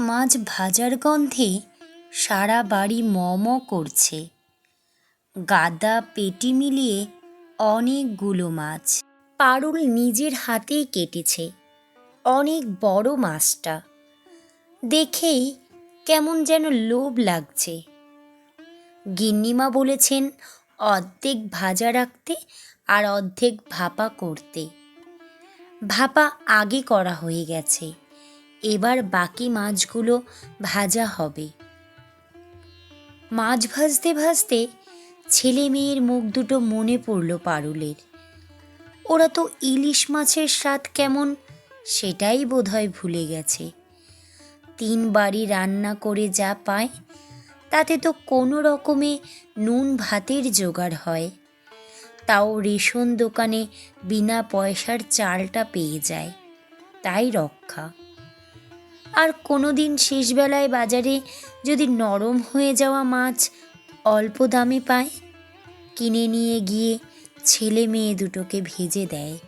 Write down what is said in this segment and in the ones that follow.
মাছ ভাজার গন্ধে সারা বাড়ি ম ম করছে। গাদা পেটি মিলিয়ে অনেকগুলো মাছ পারুল নিজের হাতেই কেটেছে। অনেক বড় মাছটা। দেখেই কেমন যেন লোভ লাগছে। গিন্নিমা বলেছেন, অর্ধেক ভাজা রাখতে আর অর্ধেক ভাপা করতে। ভাপা আগে করা হয়ে গেছে। এবার বাকি মাছগুলো ভাজা হবে। মাছ ভাজতে ভাজতে ছেলে মেয়ের মুখ দুটো মনে পড়ল পারুলের। ওরা তো ইলিশ মাছের স্বাদ কেমন সেটাই বোধহয় ভুলে গেছে। তিন বাড়ি রান্না করে যা পায়, তাতে তো কোনো রকমে নুন ভাতের জোগাড় হয়। তাও রেশন দোকানে বিনা পয়সার চালটা পেয়ে যায়, তাই রক্ষা। আর কোনো দিন শেষবেলায় বাজারে যদি নরম হয়ে যাওয়া মাছ অল্প দামে পায়? কিনে নিয়ে গিয়ে ছেলে মেয়ে দুটোকে ভেজে দেয়।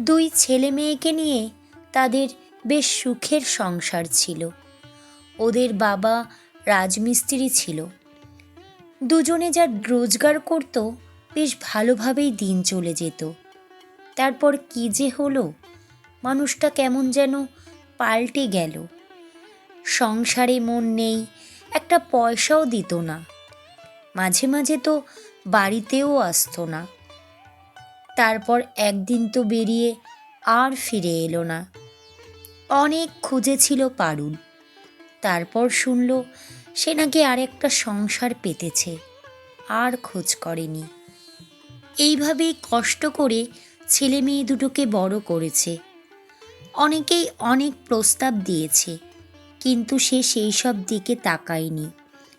দুই ছেলে মেয়েকে নিয়ে তাদের বেশ সুখের সংসার ছিল। ওদের বাবা রাজমিস্ত্রি ছিল। দুজনে যা রোজগার করত, বেশ ভালোভাবেই দিন চলে যেত। তারপর কি যে হলো? মানুষটা কেমন যেন পাল্টে গেল। সংসারে মন নেই, একটা পয়সাও দিত না। মাঝে মাঝে তো বাড়িতেও আসতো না। তারপর একদিন তো বেরিয়ে আর ফিরে এলো না। অনেক খুঁজেছিল পারুল। তারপর শুনল সে নাকি আর একটা সংসার পেতেছে, আর খোঁজ করেনি। এইভাবেই কষ্ট করে ছেলে মেয়ে দুটোকে বড় করেছে। অনেকেই অনেক প্রস্তাব দিয়েছে, কিন্তু সে সেই সব দিকে তাকায়নি।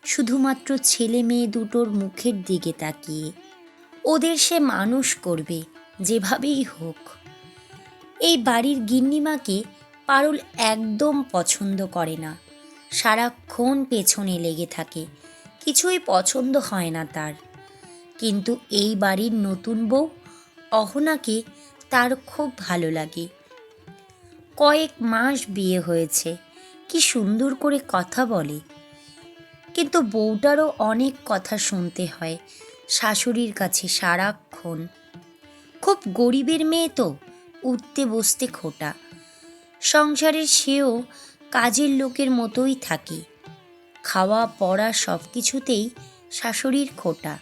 শুধুমাত্র ছেলে মেয়ে দুটোর মুখের দিকে তাকিয়ে। ওদের সে মানুষ করবে, যেভাবেই হোক। এই বাড়ির গিন্নিমাকে পারুল একদম পছন্দ করে না। সারাক্ষণ পেছনে লেগে থাকে, কিছুই পছন্দ হয় না তার। কিন্তু এই বাড়ির নতুন বউ অহনাকে তার খুব ভালো লাগে। কয়েক মাস বিয়ে হয়েছে। কি সুন্দর করে কথা বলে। কিন্তু বউটারও অনেক কথা শুনতে হয়। শাশুড়ির কাছে সারাক্ষণ। খুব গরিবের মেয়ে তো, উঠতে বসতে খোটা। সংসারের সেও কাজের লোকের মতোই থাকে। খাওয়া, পড়া সব কিছুতেই শাশুড়ির খোটা।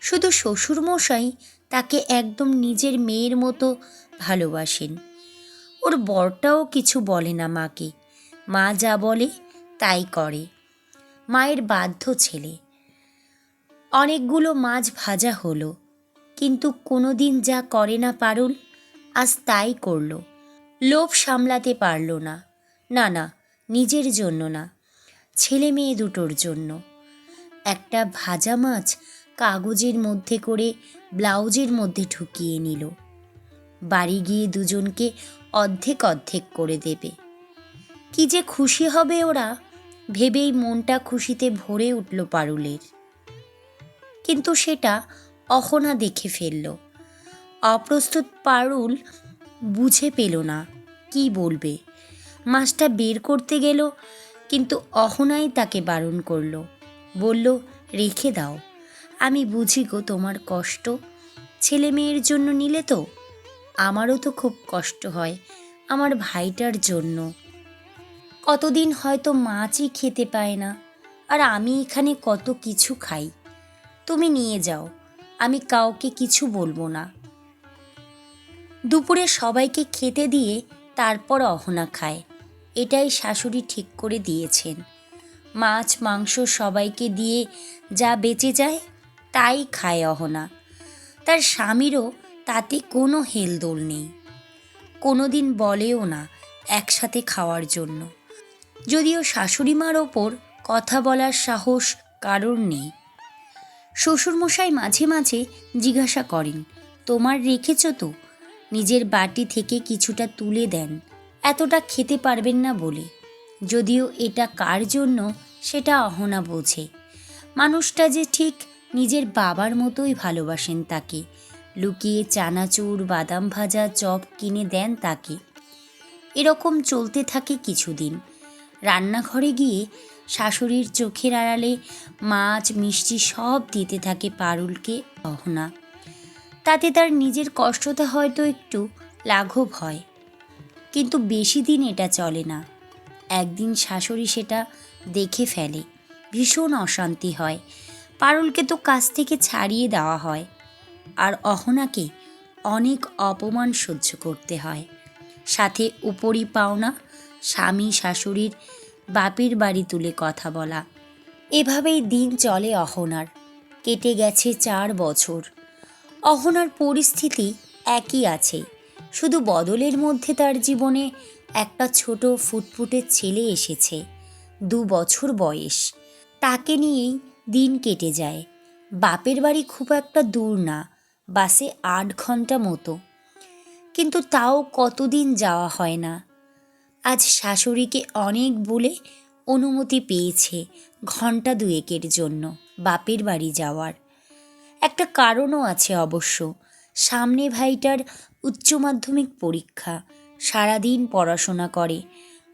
শুধু শ্বশুরমশাই তাকে একদম নিজের মেয়ের মতো ভালোবাসেন। ওর বরটাও কিছু বলে না মাকে। মা যা বলে, তাই করে। মায়ের বাধ্য ছেলে। অনেকগুলো মাছ ভাজা হলো, কিন্তু কোনো দিন যা করে না পারুল, আজ তাই করল। লোভ সামলাতে পারল না। না না, নিজের জন্য না, ছেলে মেয়ে দুটোর জন্য। একটা ভাজা মাছ কাগজের মধ্যে করে, ব্লাউজের মধ্যে ঢুকিয়ে নিল। বাড়ি গিয়ে দুজনকে অর্ধেক অর্ধেক করে দেবে। কি যে খুশি হবে ওরা, ভেবেই মনটা খুশিতে ভরে উঠল পারুলের। কিন্তু সেটা অহনা দেখে ফেলল। অপ্রস্তুত পারুল বুঝে পেল না, কি বলবে। মাছটা বের করতে গেল, কিন্তু অহনাই তাকে বারণ করল। বলল, রেখে দাও। আমি বুঝি গো তোমার কষ্ট। ছেলে মেয়ের জন্য নিলে তো আমারও তো খুব কষ্ট হয় আমার ভাইটার জন্য। কতদিন হয়তো মাছই খেতে পায় না, আর আমি এখানে কত কিছু খাই। তুমি নিয়ে যাও, আমি কাউকে কিছু বলব না। দুপুরে সবাইকে খেতে দিয়ে তারপর অহনা খায়, এটাই শাশুড়ি ঠিক করে দিয়েছেন। মাছ, মাংস সবাইকে দিয়ে যা বেঁচে যায়, তাই খায় অহনা। তার স্বামীরও তাতে কোনো হেলদোল নেই। কোনো দিন বলেও না একসাথে খাওয়ার জন্য। যদিও শাশুড়ি মার ওপর কথা বলার সাহস কারোর নেই। শ্বশুরমশাই মাঝে মাঝে জিজ্ঞাসা করেন, তোমার রেখেছ তো? নিজের বাটি থেকে কিছুটা তুলে দেন। এতটা খেতে পারবেন না বলে। যদিও এটা কার জন্য সেটা অহনা বোঝে। মানুষটা যে ঠিক নিজের বাবার মতোই ভালোবাসেন তাকে। লুকিয়ে চানাচুর, বাদাম ভাজা, চপ কিনে দেন তাকে। এরকম চলতে থাকে কিছুদিন। রান্নাঘরে গিয়ে শাশুড়ির চোখের আড়ালে মাছ, মিষ্টি সব দিতে থাকে পারুলকে, অহনা। তাতে তার নিজের কষ্টটা হয়তো একটু লাঘব হয়। কিন্তু বেশি দিন এটা চলে না। একদিন শাশুড়ি সেটা দেখে ফেলে। ভীষণ অশান্তি হয়। পারুলকে তো কাছ থেকে ছাড়িয়ে দেওয়া হয়। আর অহনাকে অনেক অপমান সহ্য করতে হয়। সাথে উপরি পাওনা, স্বামী, শাশুড়ির বাপের বাড়ি তুলে কথা বলা। এভাবেই দিন চলে অহনার। কেটে গেছে চার বছর। অহনার পরিস্থিতি একই আছে। শুধু বদলের মধ্যে তার জীবনে একটা ছোট ফুটফুটের ছেলে এসেছে, দু বছর বয়স। তাকে নিয়েই দিন কেটে যায়। বাপের বাড়ি খুব একটা দূর না। বাসে আট ঘণ্টা মতো। কিন্তু তাও কতদিন যাওয়া হয় না। আজ শাশুড়িকে অনেক বলে অনুমতি পেয়েছে ঘণ্টা দুয়েকের জন্য বাপের বাড়ি যাওয়ার। একটা কারণও আছে অবশ্য, সামনে ভাইটার উচ্চ মাধ্যমিক পরীক্ষা, সারাদিন পড়াশোনা করে।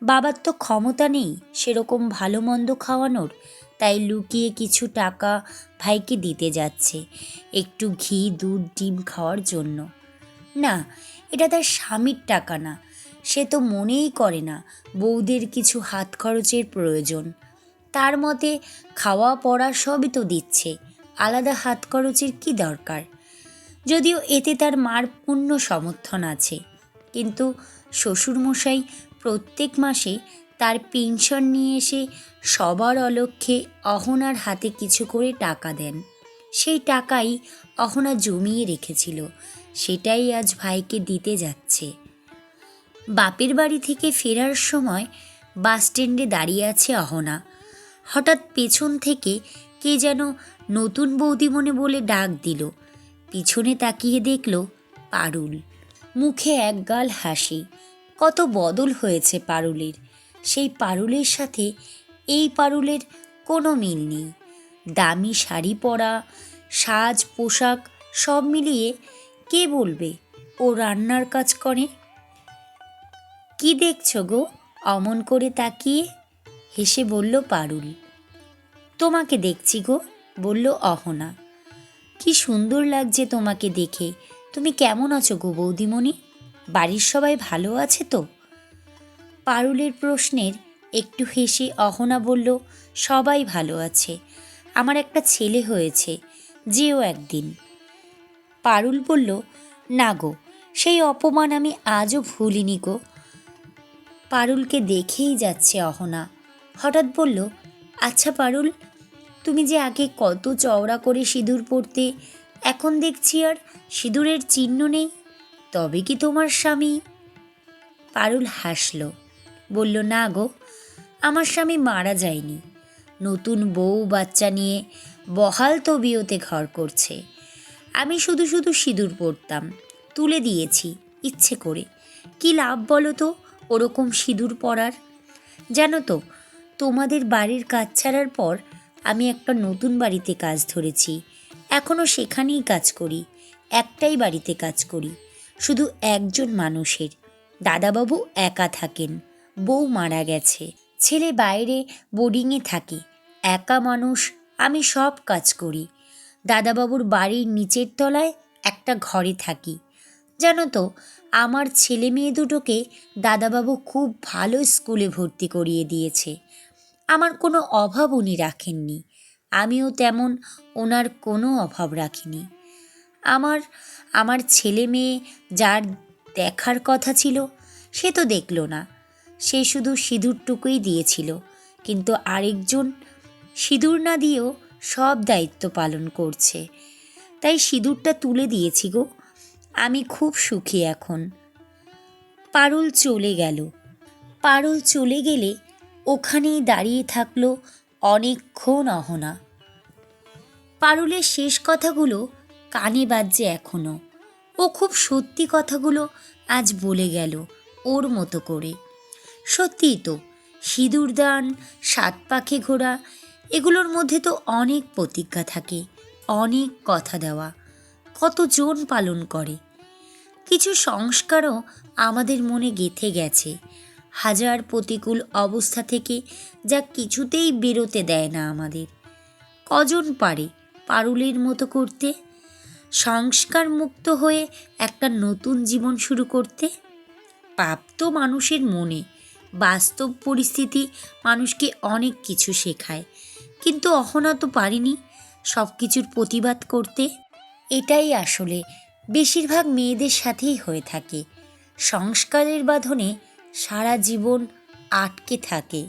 বাবার তো ক্ষমতা নেই সেরকম ভালো মন্দ খাওয়ানোর তাই লুকিয়ে কিছু টাকা ভাইকে দিতে যাচ্ছে। একটু ঘি, দুধ, ডিম খাওয়ার জন্য। না, এটা তার স্বামীর টাকা না। সে তো মনেই করে না বউদের কিছু হাত খরচের প্রয়োজন। তার মতে খাওয়া, পড়া সবই তো দিচ্ছে। আলাদা হাত খরচের কি দরকার? যদিও এতে তার মার পূর্ণ সমর্থন আছে। কিন্তু শ্বশুরমশাই প্রত্যেক মাসে তার পেনশন নিয়ে এসে সবার অলক্ষ্যে অহনার হাতে কিছু করে টাকা দেন। সেই টাকাই অহনা জমিয়ে রেখেছিল। সেটাই আজ ভাইকে দিতে যাচ্ছে। বাপের বাড়ি থেকে ফেরার সময় বাস স্ট্যান্ডে দাঁড়িয়ে আছে অহনা। হঠাৎ পেছন থেকে কে যেন নতুন বৌদি মনে বলে ডাক দিল। পিছনে তাকিয়ে দেখল পারুল। মুখে একগাল হাসি। কত বদল হয়েছে পারুলের। সেই পারুলের সাথে এই পারুলের কোনো মিল নেই। দামি শাড়ি পরা, সাজ, পোশাক সব মিলিয়ে কে বলবে ও রান্নার কাজ করে? কি দেখছ গো? অমন করে তাকিয়ে হেসে বলল পারুল। তোমাকে দেখছি গো, বলল অহনা। কি সুন্দর লাগছে তোমাকে দেখে। তুমি কেমন আছো গো বৌদিমণি? বাড়ির সবাই ভালো আছে তো? পারুলের প্রশ্নের একটু হেসে অহনা বলল, সবাই ভালো আছে। আমার একটা ছেলে হয়েছে, যেও একদিন। পারুল বলল, না গো, সেই অপমান আমি আজও ভুলিনি গো। পারুলকে দেখেই যাচ্ছে অহনা। হঠাৎ বলল আচ্ছা পারুল, তুমি যে আগে কত চওড়া করে সিঁদুর পরতে এখন দেখছি আর সিঁদুরের চিহ্ন নেই, তবে কি তোমার স্বামী? পারুল হাসল। বলল, না গো, আমার স্বামী মারা যায়নি। নতুন বউ বাচ্চা নিয়ে বহাল তবিয়তে ঘর করছে। আমি শুধু শুধু সিঁদুর পরতাম, তুলে দিয়েছি ইচ্ছে করে। কি লাভ বলো তো ওরকম সিঁদুর পরার? জানো তো, তোমাদের বাড়ির কাজ ছাড়ার পর আমি একটা নতুন বাড়িতে কাজ ধরেছি। এখনও সেখানেই কাজ করি, একটাই বাড়িতে কাজ করি, শুধু একজন মানুষের। দাদাবাবু একা থাকেন বউ মারা গেছে। ছেলে বাইরে বোর্ডিংয়ে থাকে। একা মানুষ, আমি সব কাজ করি। দাদাবাবুর বাড়ির নিচের তলায় একটা ঘরে থাকি। জানো তো, আমার ছেলে মেয়ে দুটোকে দাদাবাবু খুব ভালো স্কুলে ভর্তি করিয়ে দিয়েছে। আমার কোনো অভাব উনি রাখেননি। আমিও তেমন ওনার কোনো অভাব রাখিনি। আমার আমার ছেলে মেয়ে যার দেখার কথা ছিল, সে তো দেখল না। সে শুধু সিঁদুরটুকুই দিয়েছিল, কিন্তু আরেকজন সিঁদুর না দিয়েও সব দায়িত্ব পালন করছে। তাই সিঁদুরটা তুলে দিয়েছি গো, আমি খুব সুখী এখন। পারুল চলে গেল। পারুল চলে গেলে ওখানেই দাঁড়িয়ে থাকল অনেকক্ষণ অহনা। পারুলের শেষ কথাগুলো কানে বাজছে এখনও ও খুব সত্যি কথাগুলো আজ বলে গেল ওর মতো করে। সত্যিই তো, সিঁদুর দান, সাত পাখে ঘোরা, এগুলোর মধ্যে তো অনেক প্রতিজ্ঞা থাকে, অনেক কথা দেওয়া, কতজন পালন করে। কিছু সংস্কারও আমাদের মনে গেঁথে গেছে, হাজার প্রতিকূল অবস্থা থেকে যা কিছুতেই বেরোতে দেয় না আমাদের। কজন পারে পারুলের মতো করতে? সংস্কার মুক্ত হয়ে একটা নতুন জীবন শুরু করতে? পাপ তো মানুষের মনে বাস্তব পরিস্থিতি মানুষকে অনেক কিছু শেখায়। কিন্তু অহনা তো পারিনি সব কিছুর প্রতিবাদ করতে। এটাই আসলে বেশিরভাগ মেয়েদের সাথেই হয়ে থাকে। সংস্কারের বাঁধনে সারা জীবন আটকে থাকে।